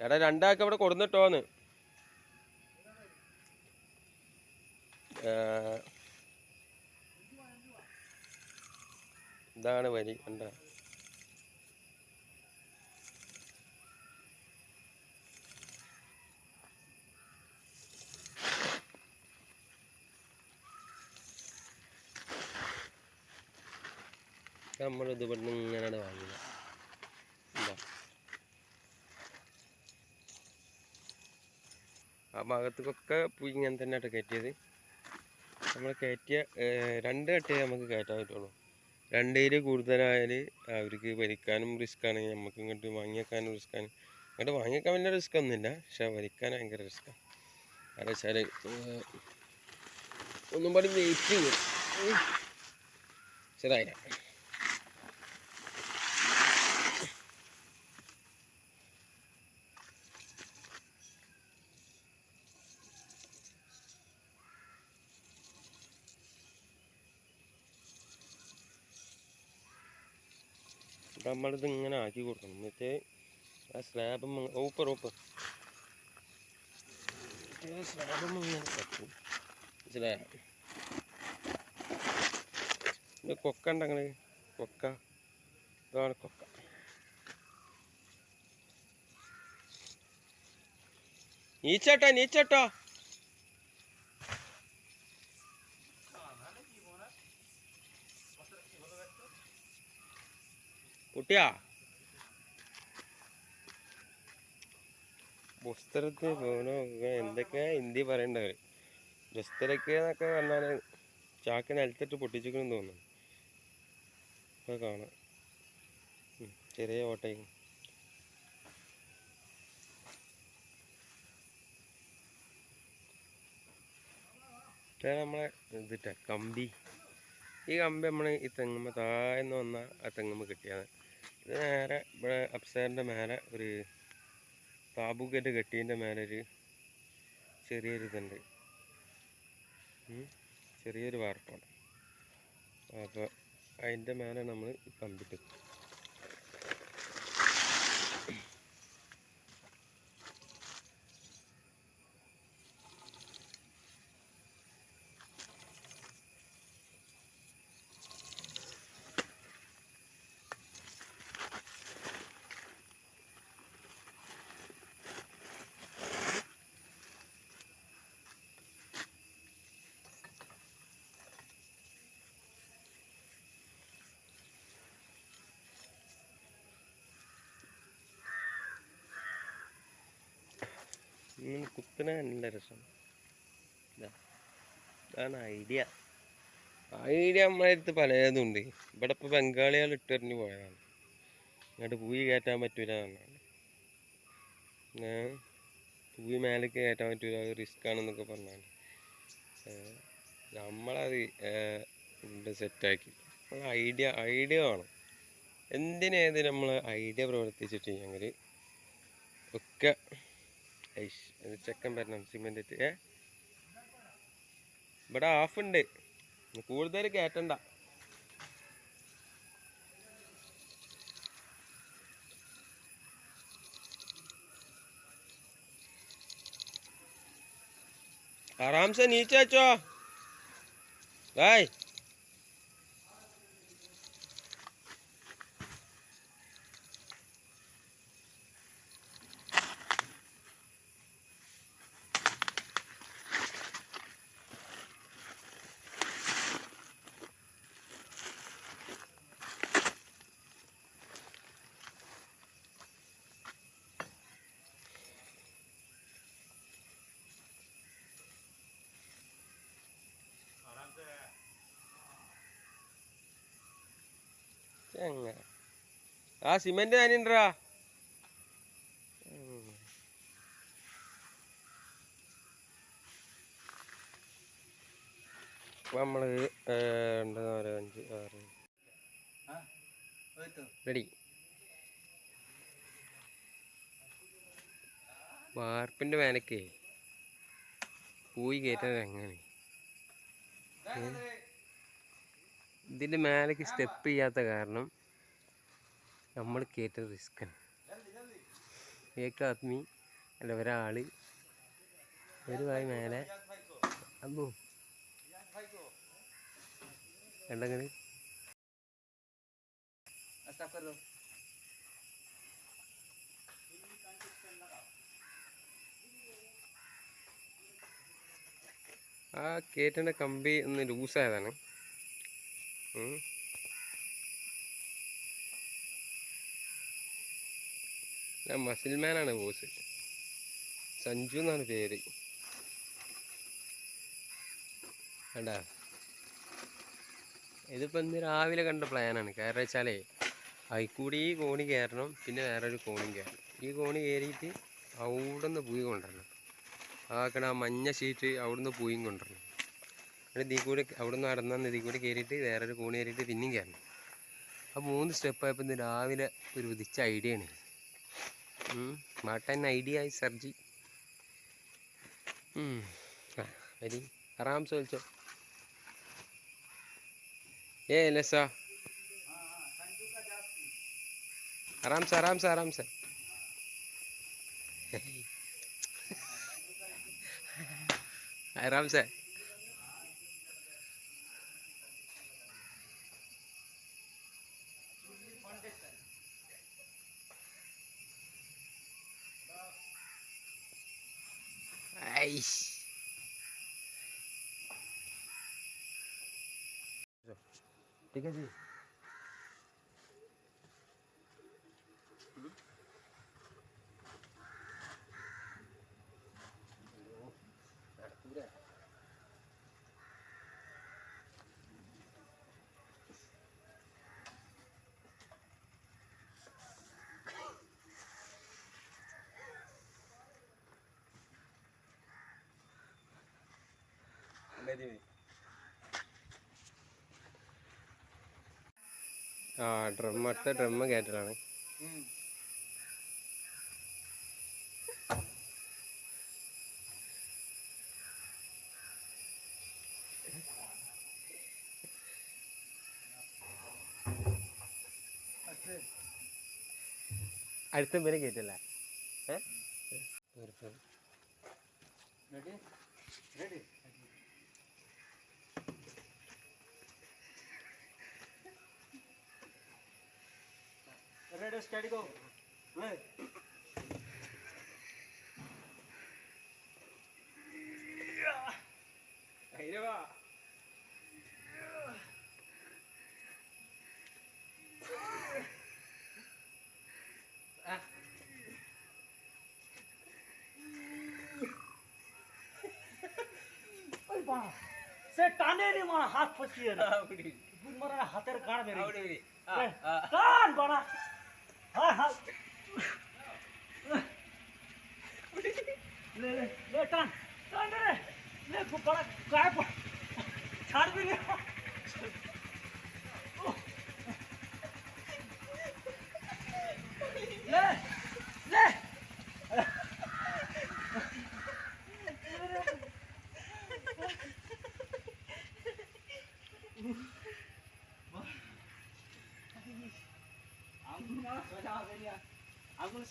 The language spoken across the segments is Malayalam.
എടാ രണ്ടാൾക്ക് അവിടെ കൊടുന്നിട്ടോന്ന്. ഇതാണ് വരി കണ്ട? നമ്മളിത് ഇവിടുന്ന് ഇങ്ങനെ വാങ്ങില്ല എന്താ ആ ഭാഗത്തേക്കൊക്കെ ഇങ്ങനെ തന്നെ ആയിട്ട് കയറ്റിയത്. നമ്മൾ കയറ്റിയ രണ്ട് കട്ടയെ നമുക്ക് കയറ്റാൻ പറ്റുള്ളൂ. രണ്ടേൽ കൂടുതലായാൽ അവർക്ക് വലിക്കാനും റിസ്ക്കാണ്. നമുക്ക് ഇങ്ങോട്ട് വാങ്ങിയേക്കാനും റിസ്ക്കാണ്. ഇങ്ങോട്ട് വാങ്ങിയേക്കാൻ വലിയ റിസ്ക് ഒന്നുമില്ല പക്ഷെ വലിക്കാൻ ഭയങ്കര റിസ്ക്കാണ് കാരണം വെച്ചാൽ ഒന്നും പാടി വെയിറ്റ് ചെയ്യും ശരിയായില്ല നമ്മളിത് ഇങ്ങനെ ആക്കി കൊടുക്കണം. എന്നിട്ട് ആ സ്ലാബ് ഓപ്പർ ഓപ്പർ സ്ലാബ് ഇങ്ങനെ മനസ്സിലായോ? ഇത് കൊക്ക ഉണ്ടെങ്കിൽ കൊക്ക. ഇതാണ് കൊക്ക. നീച്ചോട്ടോ നീച്ചോട്ടോ. കുട്ടിയാ? പുസ്തകത്തിൽ പോകണോ എന്തൊക്കെയാ ഹിന്ദി പറയണ്ടവർ പുസ്തകക്ക് എന്നൊക്കെ പറഞ്ഞാൽ ചാക്ക് നിലത്തിട്ട് പൊട്ടിച്ചിക്കണെന്ന് തോന്നുന്നു. ഒക്കെ കാണാം. ചെറിയ ഓട്ടയും. നമ്മളെ ഇതിട്ട കമ്പി. ഈ കമ്പി നമ്മൾ ഈ തെങ്ങുമ്മ താഴ്ന്ന് വന്ന ആ തെങ്ങുമ്മ കിട്ടിയത് നേരെ ഇവിടെ അപ്സേറിന്റെ മേലെ ഒരു താബൂക്കറ്റ് കെട്ടീന്റെ മേലെ ഒരു ചെറിയൊരു ഇതുണ്ട്. ചെറിയൊരു വാർപ്പാണ് അപ്പോൾ അതിന്റെ മേലെ നമ്മൾ കമ്പിട്ട് കുത്തണ നല്ല രസം. അതാണ് ഐഡിയ ഐഡിയ നമ്മളെ അടുത്ത് പലതും ഉണ്ട് ഇവിടെ ഇപ്പോൾ ബംഗാളികൾ ഇട്ടെറിഞ്ഞ് പോയതാണ്. ഇങ്ങോട്ട് പൂവി കയറ്റാൻ പറ്റൂല എന്നാണ്. പൂയി മേലേക്ക് കയറ്റാൻ പറ്റൂല അത് റിസ്ക് ആണെന്നൊക്കെ പറഞ്ഞാണ്. നമ്മളത് ഇവിടെ സെറ്റാക്കി നമ്മൾ ഐഡിയ ഐഡിയ വേണം. എന്തിനേത് നമ്മൾ ഐഡിയ പ്രവർത്തിച്ചിട്ടുണ്ടെങ്കിൽ ഒക്കെ ഐഷ് അത് ചെക്കൻ വരണം സിമെന്റ് ഇട്ട് ഏ ഇവിടെ ഹാഫ് ഉണ്ട് കൂടുതൽ കയറ്റണ്ട आराम से नीचे चो भाई ആ സിമെന്റ് നനിണ്ടാ നമ്മൾ ഏർ, രണ്ട് നാല് അഞ്ച് ആറ്. റെഡി. വാർപ്പിന്റെ മേനക്കേ പോയി കയറ്റാൻ എങ്ങനെ ഇതിന്റെ മേലേക്ക് സ്റ്റെപ്പ് ചെയ്യാത്ത കാരണം നമ്മൾ കയറ്റ റിസ്ക്കാണ് ഏക ആത്മി അല്ല ഒരാൾ ഒരു വായി മേലെ. അമ്പൂ. കണ്ടങ്ങനെ ആ കേറ്റിന്റെ കമ്പി ഒന്ന് ലൂസായതാണ്. ഞാൻ മസിൽമാനാണ് ബോസ്. സഞ്ജു എന്നാണ് പേര്. കണ്ടാ? ഇതിപ്പോൾ ഇന്ന് രാവിലെ കണ്ട പ്ലാനാണ് കാരണം വെച്ചാലേ അതിൽക്കൂടി ഈ കോണി കയറണം പിന്നെ വേറൊരു കോണി കയറണം ഈ കോണി കയറിയിട്ട് അവിടെ പൂയി കൊണ്ടുവരണം. ആക്കണ ആ മഞ്ഞ ഷീറ്റ് അവിടുന്ന് പൂയും കൊണ്ടുവരണം. ഇതിൽ കൂടെ അവിടെ നിന്ന് നടന്നാന്ന് ഇതിൽ കൂടെ കയറിയിട്ട് വേറൊരു കോണി കയറിയിട്ട് പിന്നെയും കയറണം ആ മൂന്ന് സ്റ്റെപ്പായപ്പോൾ ഇന്ന് രാവിലെ ഒരു ഉദിച്ച ഐഡിയ ആണ്. മാട്ടാൻ ഐഡിയ ആയി സർജി. അരി. ആറാം ചോദിച്ചോ? വിളിച്ചോ ഏ ലസ ആറാം സെ ആറാം സെ ആറാം സെ ആറാം സെ ঠিক আছে Let it. ആ ഡ്രം അടുത്ത ഡ്രം കയറ്റലാണ് അടുത്ത പേര് കയറ്റല്ല ഏ? Let us carry go. হ্যাঁ। সে টানে রে মারা হাত ফসিয়ে বুধ হাতের কান মেরে কান বাড়া। हाँ हाँ। ले ले ले टान टान ले ले बड़ा काय छाड़ भी नहीं।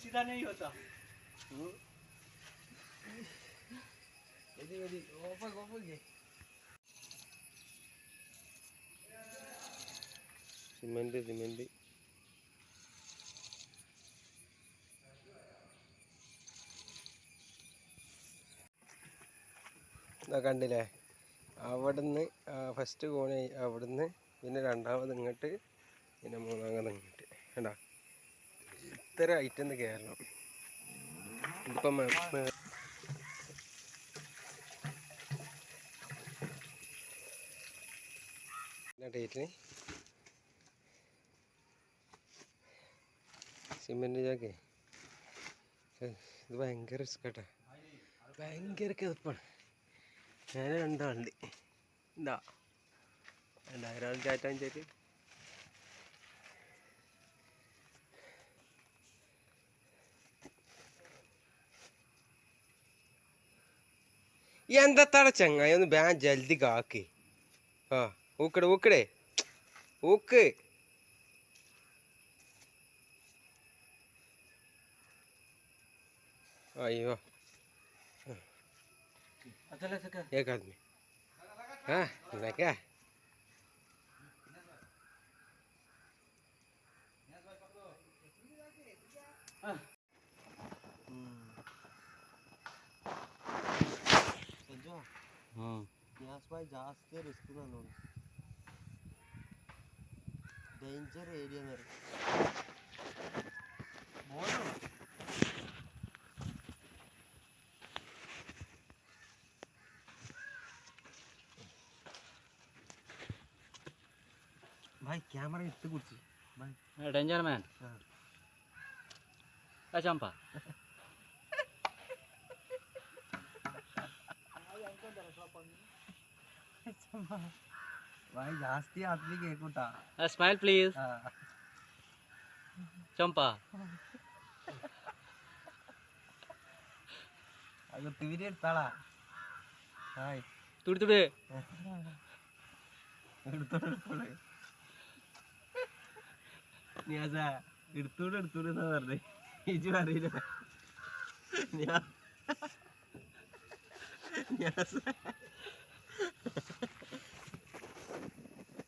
सीधा नहीं होता സിമെന്റ് സിമെന്റ് ഇതാ കണ്ടില്ലേ അവിടുന്ന് ഫസ്റ്റ് കോണി അവിടുന്ന് പിന്നെ രണ്ടാമത് ഇങ്ങോട്ട് പിന്നെ മൂന്നാമത് ഇങ്ങോട്ട് കണ്ടാ ഇത്ര ഐറ്റം കേരളം. ഇതിപ്പം ഡേറ്റിന് സിമെന്റ് ചാക്കേ. ഇത് ഭയങ്കര റിസ്ക് കേട്ടോ ഭയങ്കര കിതപ്പാണ്. ഞാൻ രണ്ടാളുണ്ട്. എന്താ രണ്ടായിരം ആൾ ചാറ്റാൻ ചേട്ട് एंतर चंगा बैंक जल्दी का आके हाँ ओकड़े ओकड़े ओके आई वो एक आदमी हाँ क्या हाँ ಭಾಯ್ ಜಾಸ್ತಿ ರಿಸ್ಕ್ ನೋಡಿ ಡೇಂಜರ್ ಏರಿಯಾ ಮೇರೆ भाई कैमरा इतने कुछ भाई डेंजर मैन हाँ। ए चंपा भाई ಜಾಸ್ತಿ ಆದ್ಲಿ ಕೇಕುಟ സ്മൈൽ പ്ലീസ് ಚಂಪಾ ಅದು തിരി ತಾಳ ಹಾಯ್ തുടി തുടി. എടുത്തോട് എടുത്തോട് ഞാൻ എടുത്തോട് എടുത്തോട് എന്നാ പറഞ്ഞേ. ഇജു അറിയില്ല ഞാൻ ഞാൻ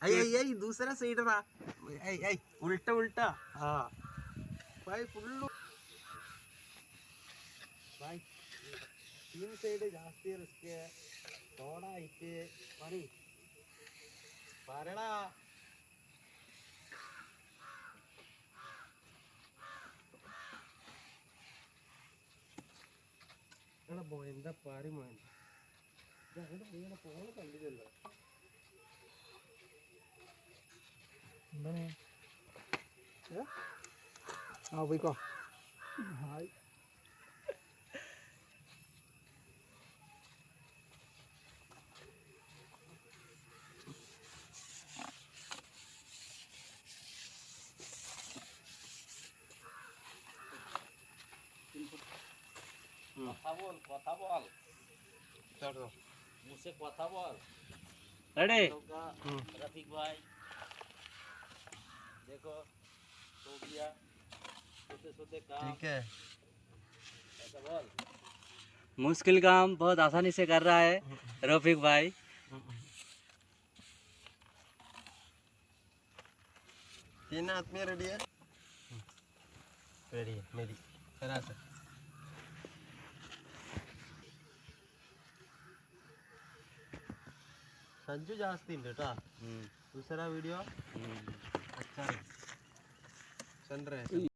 दूसरा साइड रहा ऐ ऐ उल्टा उल्टा हाँ भाई फुल्लू भाई तीन साइड जास्ती रिस्क है തോടാ ഇറ്റ് മണി പറടാ എടാ പോ എന്താ പാറി മോൻ ഇത് അങ്ങനെ പോണ കണ്ടില്ലല്ലോ എന്താണ് ആ പോയിക്കോ ഹായ് কথা বল কথা বল মুসে কথা বল রেডি রফিক ভাই देखो हो ठीक है। मुश्किल काम बहुत आसानी से कर रहा है रफीक भाई। तीन आदमी रेडी है रेडी है? मेरी करा सर संजू जहाज़ तीन बेटा हम्म। दूसरा वीडियो Sandre. Sandre.